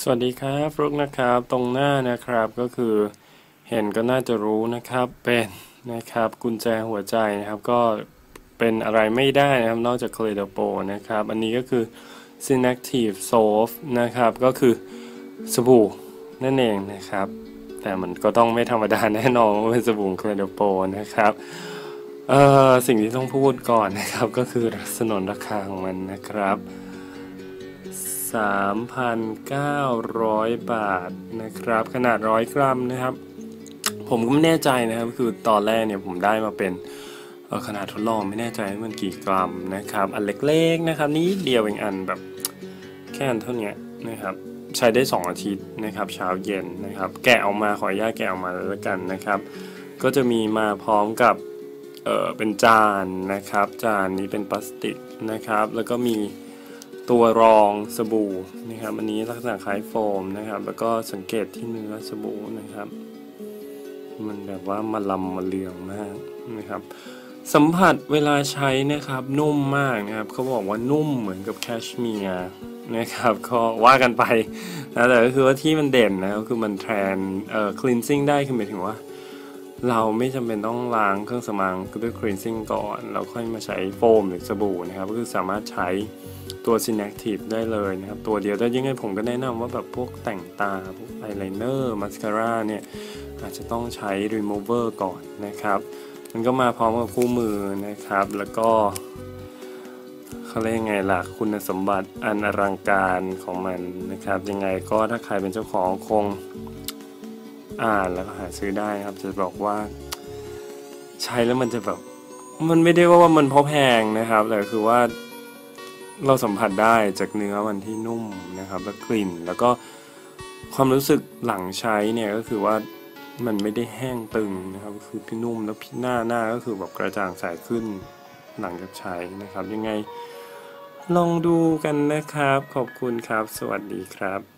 สวัสดีครับฟลุกนะครับตรงหน้านะครับก็คือเห็นก็น่าจะรู้นะครับเป็นนะครับกุญแจหัวใจนะครับ ก็เป็นอะไรไม่ได้นะครับนอกจากเคลโดโปนะครับ อันนี้ก็คือ Synactive Soap นะครับ ก็คือสบู่นั่นเองนะครับ แต่มันก็ต้องไม่ธรรมดาแน่นอนว่าเป็นสบู่เคลโดโปนะครับเอ่อสิ่งที่ต้องพูดก่อนนะครับ ก็คือสนนราคาของมันนะครับ 3,900 บาทนะครับ ขนาด 100 กรัมนะครับ ผมก็ไม่แน่ใจนะครับ คือตอนแรกเนี่ยผมได้มาเป็นขนาดทดลองไม่แน่ใจว่ามันกี่กรัมนะครับ อันเล็กๆนะครับ นี้เดียวเองอันแบบแค่อันเท่านี้นะครับใช้ได้ 2 อาทิตย์นะครับ เช้าเย็นนะครับ แกะออกมาขออนุญาตแกะออกมาแล้วกันนะครับ ก็จะมีมาพร้อมกับเออเป็นจานนะครับ จานนี้เป็นพลาสติกนะครับ แล้วก็มี ตัวรองสบู่นะครับอันนี้ลักษณะคล้ายโฟมนะครับ แล้วก็สังเกตที่เนื้อสบู่นะครับ มันแบบว่ามาลำมาเลืองมากนะครับ สัมผัสเวลาใช้นะครับนุ่มมากนะครับเขาบอกว่านุ่มเหมือนกับแคชเมียร์นะครับก็ว่ากันไปนะแต่ก็คือว่าที่มันเด่นนะก็คือมันแทนเอ่อ cleansing ได้คือหมายถึงว่า เราไม่จำเป็นต้องล้างเครื่องสำอางด้วย cleansing ก่อนแล้วค่อยมาใช้โฟมหรือสบู่นะครับก็คือสามารถใช้ตัว Synactive ได้เลยนะครับ ตัวเดียวแต่ยังไงผมก็แนะนำว่าแบบพวกแต่งตา พวกอายไลเนอร์มาสคาร่าเนี่ย อาจจะต้องใช้ remover ก่อนนะครับ มันก็มาพร้อมกับคู่มือนะครับ แล้วก็เขาเรียกยังไงล่ะคุณสมบัติอันอลังการของมันนะครับ ยังไงก็ถ้าใครเป็นเจ้าของคง อ่านแล้วก็หาซื้อได้ครับ จะบอกว่า ใช้แล้วมันจะแบบ มันไม่ได้ว่ามันเพราะแพงนะครับ แต่คือว่าเราสัมผัสได้จากเนื้อมันที่นุ่มนะครับ แล้วกลิ่น แล้วก็ความรู้สึกหลังใช้เนี่ยก็คือว่ามันไม่ได้แห้งตึงนะครับ คือพี่นุ่มแล้วพี่หน้าหน้าก็คือแบบกระจ่างใสขึ้นหลังจากใช้นะครับ ยังไงลองดูกันนะครับ ขอบคุณครับ สวัสดีครับ